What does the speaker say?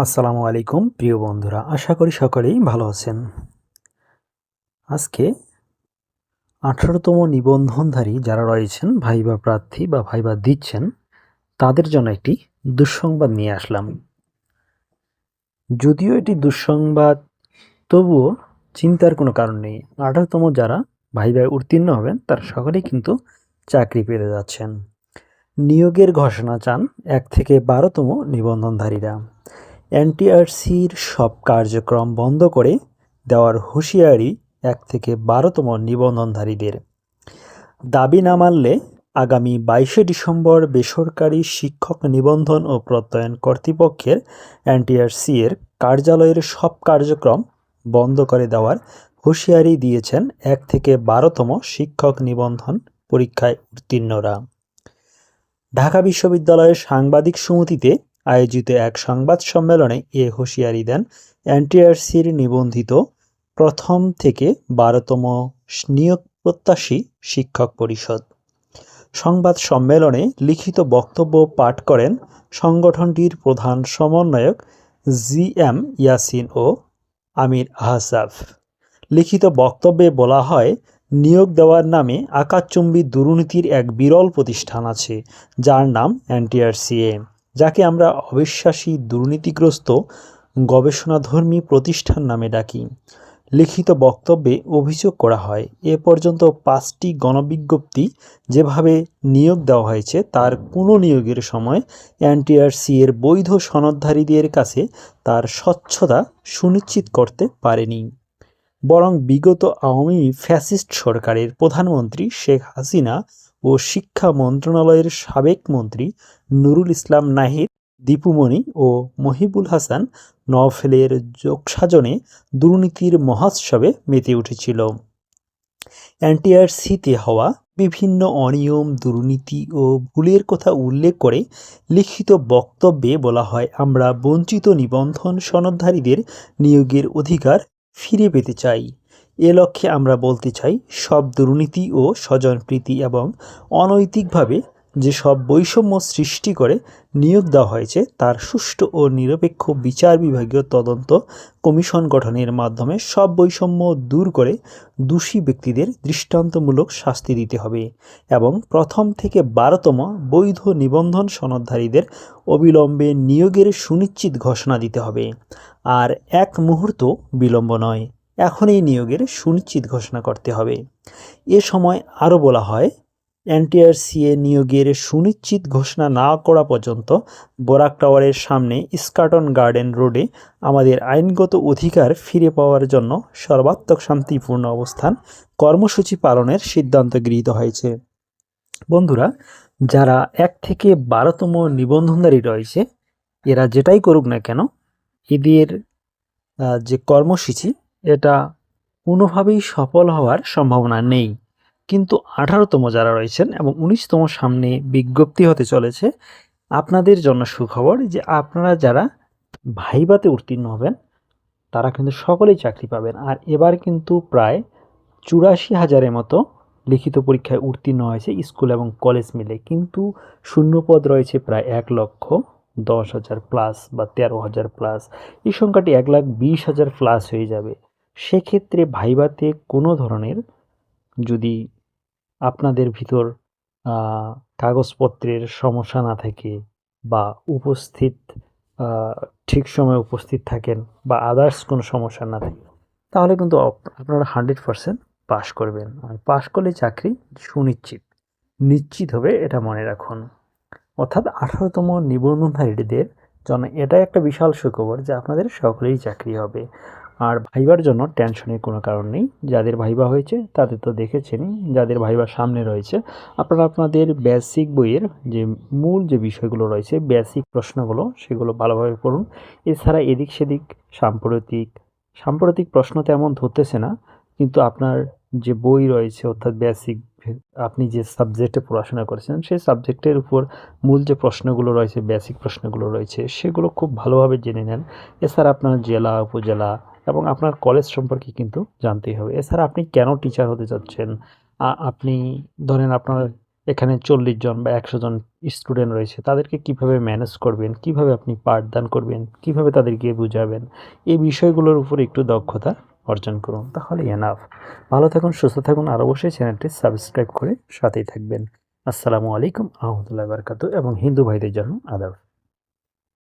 আসসালামু আলাইকুম, প্রিয় বন্ধুরা। আশা করি সকলেই ভালো আছেন। আজকে আঠারোতম নিবন্ধনধারী যারা রয়েছেন, ভাইবা প্রার্থী বা ভাইবা দিচ্ছেন, তাদের জন্য একটি দুঃসংবাদ নিয়ে আসলাম। যদিও এটি দুঃসংবাদ, তবুও চিন্তার কোনো কারণ নেই। আঠারোতম যারা ভাইবায় উত্তীর্ণ হবেন, তারা সকলেই কিন্তু চাকরি পেতে যাচ্ছেন। নিয়োগের ঘোষণা চান এক থেকে বারোতম নিবন্ধনধারীরা। এনটিআরসির সব কার্যক্রম বন্ধ করে দেওয়ার হুঁশিয়ারি এক থেকে বারোতম নিবন্ধনধারীদের। দাবি না মানলে আগামী বাইশে ডিসেম্বর বেসরকারি শিক্ষক নিবন্ধন ও প্রত্যয়ন কর্তৃপক্ষের এনটিআরসি এর কার্যালয়ের সব কার্যক্রম বন্ধ করে দেওয়ার হুঁশিয়ারি দিয়েছেন এক থেকে বারোতম শিক্ষক নিবন্ধন পরীক্ষায় উত্তীর্ণরা। ঢাকা বিশ্ববিদ্যালয়ের সাংবাদিক সমিতিতে আয়োজিত এক সংবাদ সম্মেলনে এ হুঁশিয়ারি দেন এনটিআরসির নিবন্ধিত প্রথম থেকে বারোতম নিয়োগ প্রত্যাশী শিক্ষক পরিষদ। সংবাদ সম্মেলনে লিখিত বক্তব্য পাঠ করেন সংগঠনটির প্রধান সমন্বয়ক জি এম ইয়াসিন ও আমির আহসাফ। লিখিত বক্তব্যে বলা হয়, নিয়োগ দেওয়ার নামে আকাশচুম্বী দুর্নীতির এক বিরল প্রতিষ্ঠান আছে, যার নাম এনটিআরসিএ। যাকে আমরা অবিশ্বাসী দুর্নীতিগ্রস্ত গবেষণাধর্মী প্রতিষ্ঠান নামে ডাকি। লিখিত বক্তব্যে অভিযোগ করা হয়, এ পর্যন্ত পাঁচটি গণবিজ্ঞপ্তি যেভাবে নিয়োগ দেওয়া হয়েছে, তার কোনো নিয়োগের সময় এনটিআরসি এর বৈধ সনদধারীদের কাছে তার স্বচ্ছতা সুনিশ্চিত করতে পারেনি। বরং বিগত আওয়ামী ফ্যাসিস্ট সরকারের প্রধানমন্ত্রী শেখ হাসিনা ও শিক্ষা মন্ত্রণালয়ের সাবেক মন্ত্রী নুরুল ইসলাম নাহিদ, দীপুমণি ও মহিবুল হাসান নওফেলের যোগসাজনে দুর্নীতির মহোৎসবে মেতে উঠেছিল। এনটিআরসিতে হওয়া বিভিন্ন অনিয়ম, দুর্নীতি ও ভুলের কথা উল্লেখ করে লিখিত বক্তব্যে বলা হয়, আমরা বঞ্চিত নিবন্ধন সনদধারীদের নিয়োগের অধিকার ফিরে পেতে চাই। এ লক্ষ্যে আমরা বলতে চাই, সব দুর্নীতি ও স্বজনপ্রীতি এবং অনৈতিকভাবে যেসব বৈষম্য সৃষ্টি করে নিয়োগ দেওয়া হয়েছে, তার সুষ্ঠু ও নিরপেক্ষ বিচার বিভাগীয় তদন্ত কমিশন গঠনের মাধ্যমে সব বৈষম্য দূর করে দোষী ব্যক্তিদের দৃষ্টান্তমূলক শাস্তি দিতে হবে এবং প্রথম থেকে বারোতম বৈধ নিবন্ধন সনদধারীদের অবিলম্বে নিয়োগের সুনিশ্চিত ঘোষণা দিতে হবে। আর এক মুহূর্ত বিলম্ব নয়। এখনই নিয়োগের সুনিশ্চিত ঘোষণা করতে হবে। এ সময় আরও বলা হয়, এনটিআরসিএ নিয়োগের সুনিশ্চিত ঘোষণা না করা পর্যন্ত বোরাক টাওয়ারের সামনে স্কাটন গার্ডেন রোডে আমাদের আইনগত অধিকার ফিরে পাওয়ার জন্য সর্বাত্মক শান্তিপূর্ণ অবস্থান কর্মসূচি পালনের সিদ্ধান্ত গৃহীত হয়েছে। বন্ধুরা, যারা এক থেকে বারোতম নিবন্ধনধারী রয়েছে, এরা যেটাই করুক না কেন, এদের যে কর্মসূচি এটা কোনোভাবেই সফল হওয়ার সম্ভাবনা নেই। কিন্তু আঠারোতম যারা রয়েছেন এবং উনিশতম সামনে বিজ্ঞপ্তি হতে চলেছে, আপনাদের জন্য সুখবর যে আপনারা যারা ভাইবাতে উত্তীর্ণ হবেন, তারা কিন্তু সকলেই চাকরি পাবেন। আর এবার কিন্তু প্রায় চুরাশি হাজারের মতো লিখিত পরীক্ষায় উত্তীর্ণ হয়েছে স্কুল এবং কলেজ মিলে। কিন্তু শূন্যপদ রয়েছে প্রায় এক লক্ষ দশ হাজার প্লাস বা তেরো হাজার প্লাস এই সংখ্যাটি এক লাখ বিশ হাজার প্লাস হয়ে যাবে। সেক্ষেত্রে ভাইবাতে কোনো ধরনের যদি আপনাদের ভিতর কাগজপত্রের সমস্যা না থাকে বা উপস্থিত ঠিক সময়ে উপস্থিত থাকেন বা আদার্স কোনো সমস্যা না থাকে, তাহলে কিন্তু আপনারা হান্ড্রেড পারসেন্ট পাশ করবেন। আর পাশ করলে চাকরি সুনিশ্চিত, নিশ্চিত হবে এটা মনে রাখুন। অর্থাৎ আঠারোতম নিবন্ধনধারীদের জন্য এটাই একটা বিশাল সুখবর যে আপনাদের সকলেই চাকরি হবে। আর ভাইবার জন্য টেনশনের কোনো কারণ নেই। যাদের ভাইবা হয়েছে, তাদের তো দেখেছেনই। যাদের ভাইবার সামনে রয়েছে, আপনারা আপনাদের বেসিক বইয়ের যে মূল যে বিষয়গুলো রয়েছে বেসিক প্রশ্নগুলো, সেগুলো ভালোভাবে পড়ুন। এছাড়া এদিক সেদিক সাম্প্রতিক সাম্প্রতিক প্রশ্ন তেমন ধরতেছে না, কিন্তু আপনার যে বই রয়েছে, অর্থাৎ বেসিক আপনি যে সাবজেক্টে পড়াশোনা করেছেন, সেই সাবজেক্টের উপর মূল যে প্রশ্নগুলো রয়েছে বেসিক প্রশ্নগুলো রয়েছে, সেগুলো খুব ভালোভাবে জেনে নেন। এছাড়া আপনার জেলা, উপজেলা এবং আপনার কলেজ সম্পর্কে কিন্তু জানতেই হবে। এছাড়া আপনি কেন টিচার হতে চাচ্ছেন? আপনি ধরেন আপনার এখানে চল্লিশ জন বা একশো জন স্টুডেন্ট রয়েছে, তাদেরকে কীভাবে ম্যানেজ করবেন? কীভাবে আপনি পাঠদান করবেন? কীভাবে তাদেরকে বুঝাবেন? এই বিষয়গুলোর উপর একটু দক্ষতা অর্জন করুন তাহলে এনাফ ভালো থাকুন, সুস্থ থাকুন, আর অবশ্যই চ্যানেলটি সাবস্ক্রাইব করে সাথেই থাকবেন। আসসালামু আলাইকুম, আহমতুল্লাহ বারকাত এবং হিন্দু ভাইদের জন্য আদাব।